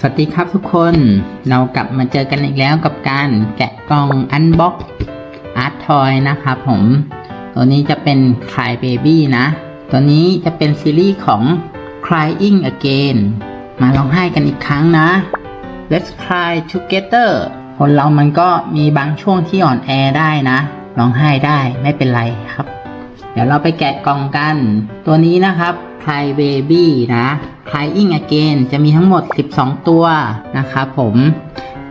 สวัสดีครับทุกคนเรากลับมาเจอกันอีกแล้วกับการแกะกล่องอันบ็อกอาร์ตทอยนะครับผม ตัวนี้จะเป็น Cry Baby นะ ตัวนี้จะเป็นซีรีส์ของ Crying Again มาร้องไห้กันอีกครั้งนะ Let's Cry Together คนเรามันก็มีบางช่วงที่อ่อนแอได้นะร้องไห้ได้ไม่เป็นไรครับ เดี๋ยวเราไปแกะกล่องกัน ตัวนี้นะครับ Cry Baby นะ Crying Again จะมีทั้งหมด 12 ตัวนะครับผม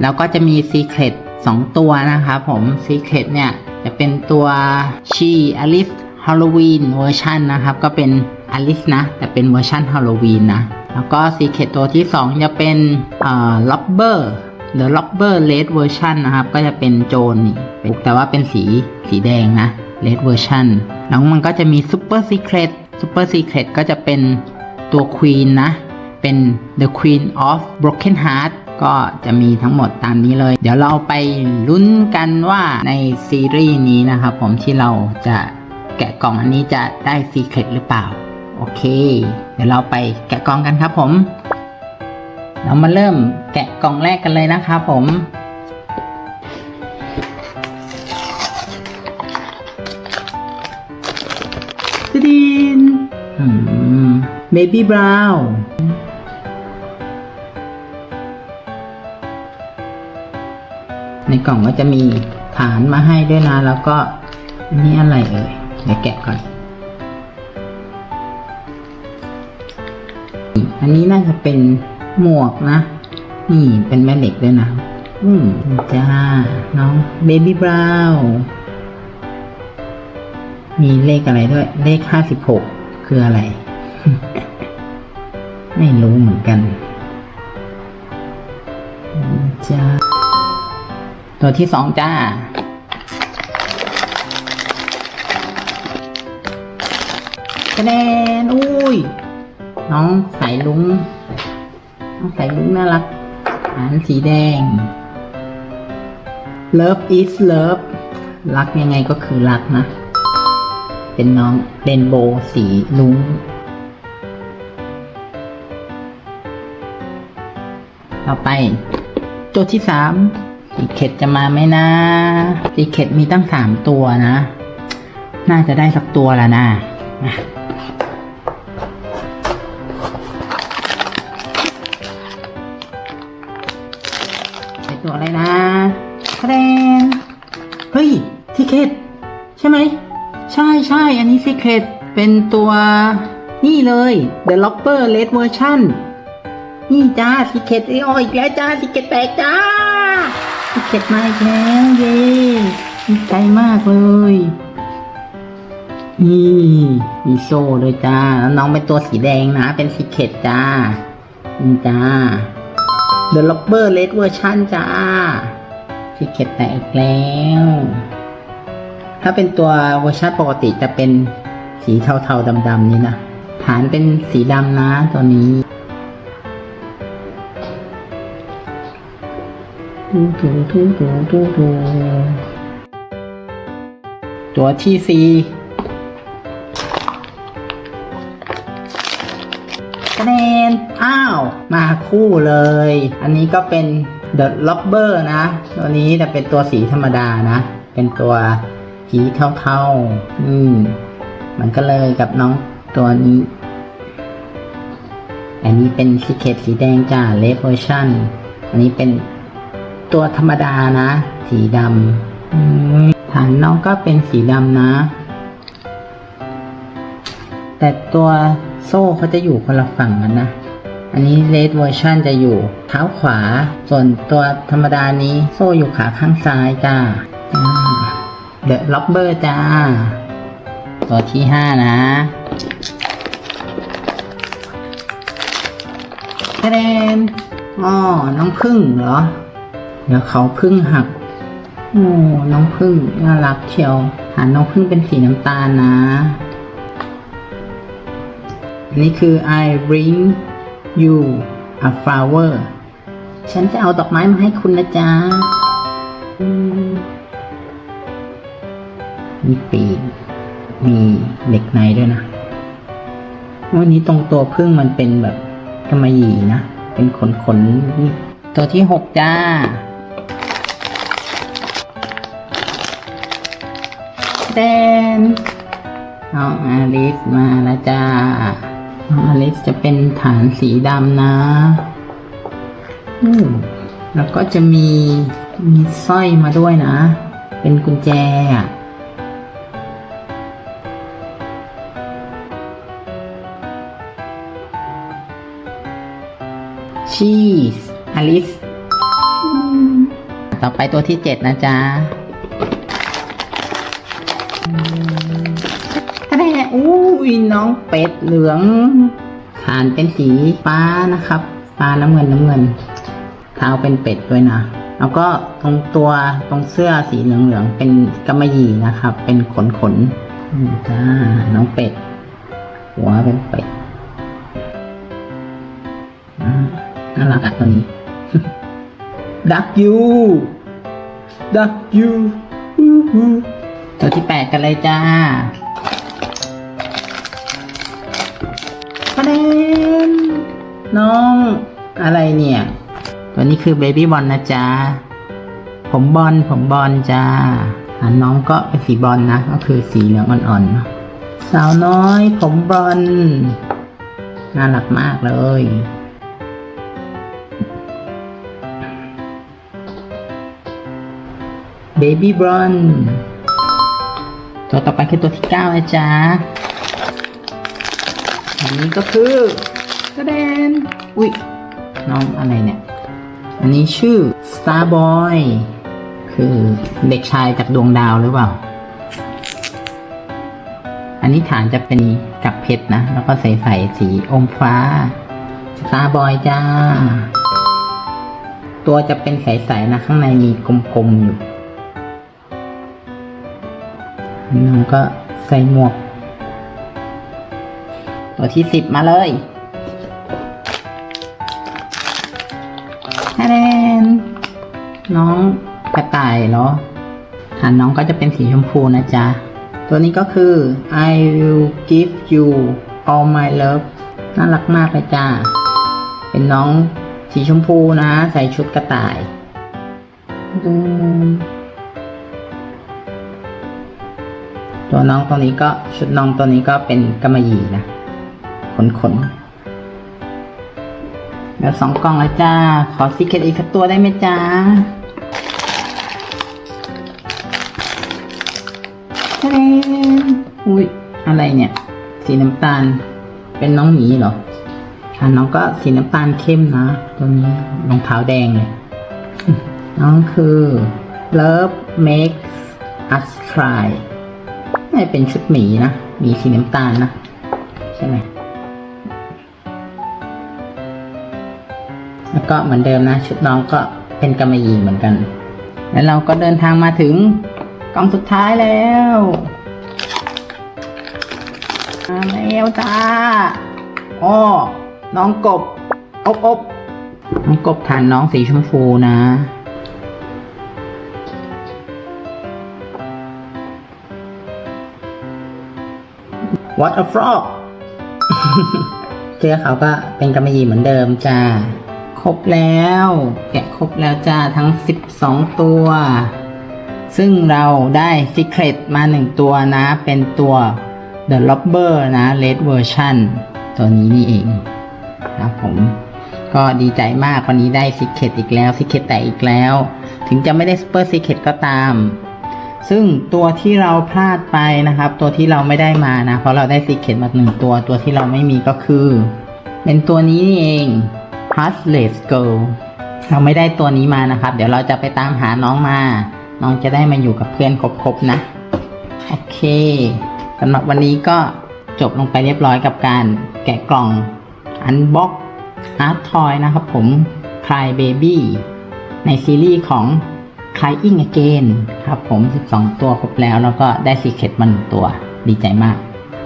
แล้วก็จะมี Secret 2 ตัวนะครับผม Secret เนี่ยจะเป็นตัว She Alice Halloween เวอร์ชันนะครับ ก็เป็น Alice นะ แต่เป็นเวอร์ชัน Halloween นะ แล้วก็ Secret ตัวที่ 2 จะเป็นเอ่อ Lobber หรือ Lobber Red Version นะครับ ก็จะเป็นโจรนี่แต่ว่าเป็นสีสีแดงนะ Red Version แล้วมันก็จะมี Super Secret Super Secret ก็จะเป็นตัว Queen นะ เป็น The Queen of Broken Heart ก็จะมีทั้งหมดตามนี้เลย เดี๋ยวเราไปลุ้นกันว่าในซีรีส์นี้นะครับผมที่เราจะแกะกล่องอันนี้จะได้ Secret หรือเปล่า โอเค เดี๋ยวเราไปแกะกล่องกันครับผม เรามาเริ่มแกะกล่องแรกกันเลยนะครับผม เบบี้บราวน์ในกล่องก็จะมีฐานมาให้ด้วยนะ แล้วก็อันนี้อะไรเอ่ยเดี๋ยวแกะก่อน อันนี้น่าจะเป็นหมวกนะ นี่เป็นแม่เหล็กด้วยนะ อืมจ้า น้องเบบี้บราวน์มีเลขอะไรด้วย เลขห้าสิบหกคืออะไร ไม่รู้เหมือนกันจ้าตัวที่สองจ้า คะแนน อุ้ย น้องสายลุง น้องสายลุงน่ารักหานสีแดง Love is love รักยังไงก็คือรักนะ เป็นน้องเรนโบว์สีลุง ต่อไปตัวที่สามสีเข็ดจะมาไหมนะสีเข็ดมีตั้งสามตัวนะ น่าจะได้สักตัวแล้วนะมาเป็นตัวอะไรนะคะแนนเฮ้ยซีเคตใช่ไหม ใช่ใช่อันนี้ซีเคตเป็นตัวนี่เลย The Lopper Red Version นี่จ้าซีเคตไอออีกแล้วจ้าซีเคตแตกจ้าซีเคตมาอีกแล้วเย้ดีใจมากเลยนี่มีโซ่ด้วยจ้าแล้วน้องเป็นตัวสีแดงนะ เป็นซีเคตจ้านี่จ้า The Lobber Red Version จ้าที่เก็บแตกอีกแล้ว ถ้าเป็นตัวเวอร์ชันปกติจะเป็นสีเทาๆดำๆนี่นะฐานเป็นสีดำนะตัวนี้ ตัวที่สี่คะแนนอ้าว มาคู่เลย อันนี้ก็เป็น The Lobber นะ ตัวนี้แต่เป็นตัวสีธรรมดานะ เป็นตัวสีเทาๆ อืม มันก็เลยกับน้องตัวนี้ อันนี้เป็นสีเขตสีแดงจ้าเลฟเวอร์ชันอันนี้เป็น ตัวธรรมดานะ สีดำฐานน้องก็เป็นสีดำนะ แต่ตัวโซ่เขาจะอยู่คนละฝั่งกันนะ อันนี้เลดเวอร์ชันจะอยู่เท้าขวา ส่วนตัวธรรมดานี้โซ่อยู่ขาข้างซ้ายจ้าเดอะล็อบเบอร์จ้า ตัวที่ห้านะคะแนนอ๋อ น้องพึ่งเหรอ เดี๋ยวเขาพึ่งหัก โอ้น้องพึ่งน่ารักเชียว หาน้องพึ่งเป็นสีน้ำตาลนะอันนี้คือ I bring you a flower ฉันจะเอาดอกไม้มาให้คุณนะจ๊ะมีปีกมีเหล็กในด้วยนะ วันนี้ตรงตัวพึ่งมันเป็นแบบกำมะหยี่นะ เป็นขนขนๆตัวที่หกจ้า แดนน้องอลิสมาแล้วจ้า น้องอลิสจะเป็นฐานสีดำนะอืมแล้วก็จะมีมีสร้อยมาด้วยนะ เป็นกุญแจอะชีสอลิส ต่อไปตัวที่เจ็ดนะจ๊ะ ทะเลอู้ยน้องเป็ดเหลืองฐานเป็นสีฟ้านะครับฟ้าน้ำเงินน้ำเงินเท้าเป็นเป็ดด้วยนะแล้วก็ตรงตัวตรงเสื้อสีเหลืองๆเป็นกำมะหยี่นะครับ เป็นขนขนจ้าน้องเป็ด หัวเป็นเป็ดน่ารักอะตัวนี้ดักยูดักยู ตัวที่แปดกันเลยจ้าประเด็นน้องอะไรเนี่ย ตัวนี้คือเบบี้บอลนะจ๊ะ ผมบอลผมบอลจ้าอันน้องก็เป็นสีบอลนะก็คือสีเหลืองอ่อนๆ สาวน้อยผมบอลน่ารักมากเลย เบบี้บอล ตัวต่อไปคือตัวที่เก้านะจ๊ะ อันนี้ก็คือกระเด็นอุ๊ย น้องอะไรเนี่ย อันนี้ชื่อ Star Boy คือเด็กชายจากดวงดาวหรือเปล่า อันนี้ฐานจะเป็นกับเพชรนะ แล้วก็ใสๆสีอมฟ้า Star Boy จ้า ตัวจะเป็นใสๆนะ ข้างในมีกลมๆอยู่ น้องก็ใส่หมวก ตัวที่สิบมาเลยแทนน้องกระต่ายเหรอฐานน้องก็จะเป็นสีชมพูนะจ๊ะ ตัวนี้ก็คือ I will give you all my love น่ารักมากเลยจ้า เป็นน้องสีชมพูนะ ใส่ชุดกระต่ายอื ตัวน้องตัวนี้ก็ชุดน้องตัวนี้ก็เป็นกำมะหยี่นะ ขนขนเดี๋ยวสองกล่องแล้วจ้า ขอซีเคทอีกสักตัวได้ไหมจ้าเลอุ้ยอะไรเนี่ย สีน้ำตาล เป็นน้องหมีเหรออ่าน้องก็สีน้ำตาลเข้มนะ ตัวนี้รองเท้าแดงเลย น้องคือ Love makes us cry น่าจะเป็นชุดหมีนะหมีสีน้ำตาลนะใช่ไหมแล้วก็เหมือนเดิมนะ ชุดน้องก็เป็นกำมะหยี่เหมือนกัน แล้วเราก็เดินทางมาถึงกล่องสุดท้ายแล้วมาแล้วจ้าอ้อน้องกบอบอบน้องกบทานน้องสีชมพูนะ What a frog เสื้อเขาก็เป็นกำมะหยี่เหมือนเดิมจ้า ครบแล้ว แกะครบแล้วจ้าทั้ง 12 ตัว ซึ่งเราได้ Secret มาหนึ่งตัวนะ เป็นตัว The Lobber นะ Red Version ตัวนี้นี่เองครับผม ก็ดีใจมากวันนี้ได้ Secret อีกแล้ว Secret แต่อีกแล้ว ถึงจะไม่ได้ Super Secret ก็ตาม ซึ่งตัวที่เราพลาดไปนะครับ ตัวที่เราไม่ได้มานะ เพราะเราได้ซีเคทมาหนึ่งตัวตัวที่เราไม่มีก็คือ เป็นตัวนี้นี่เอง h u s l e s Girl เราไม่ได้ตัวนี้มานะครับ เดี๋ยวเราจะไปตามหาน้องมา น้องจะได้มาอยู่กับเพื่อนครบๆนะ โอเคสำหรับวันนี้ก็จบลงไปเรียบร้อยกับการแกะกล่อง Unbox Art Toy นะครับผม Cry Baby ในซีรีส์ของ Crying Again ครับผม 12 ตัวครบแล้ว แล้วก็ได้ซีเคทมาหนึ่งตัว ดีใจมาก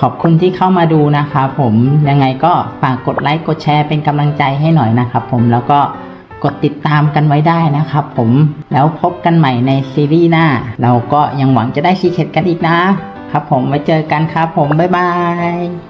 ขอบคุณที่เข้ามาดูนะครับผมยังไงก็ฝากกดไลค์กดแชร์เป็นกำลังใจให้หน่อยนะครับผมแล้วก็กดติดตามกันไว้ได้นะครับผมแล้วพบกันใหม่ในซีรีส์หน้า เราก็ยังหวังจะได้ซีเคทกันอีกนะครับผมไว้เจอกันครับผม บ๊ายบาย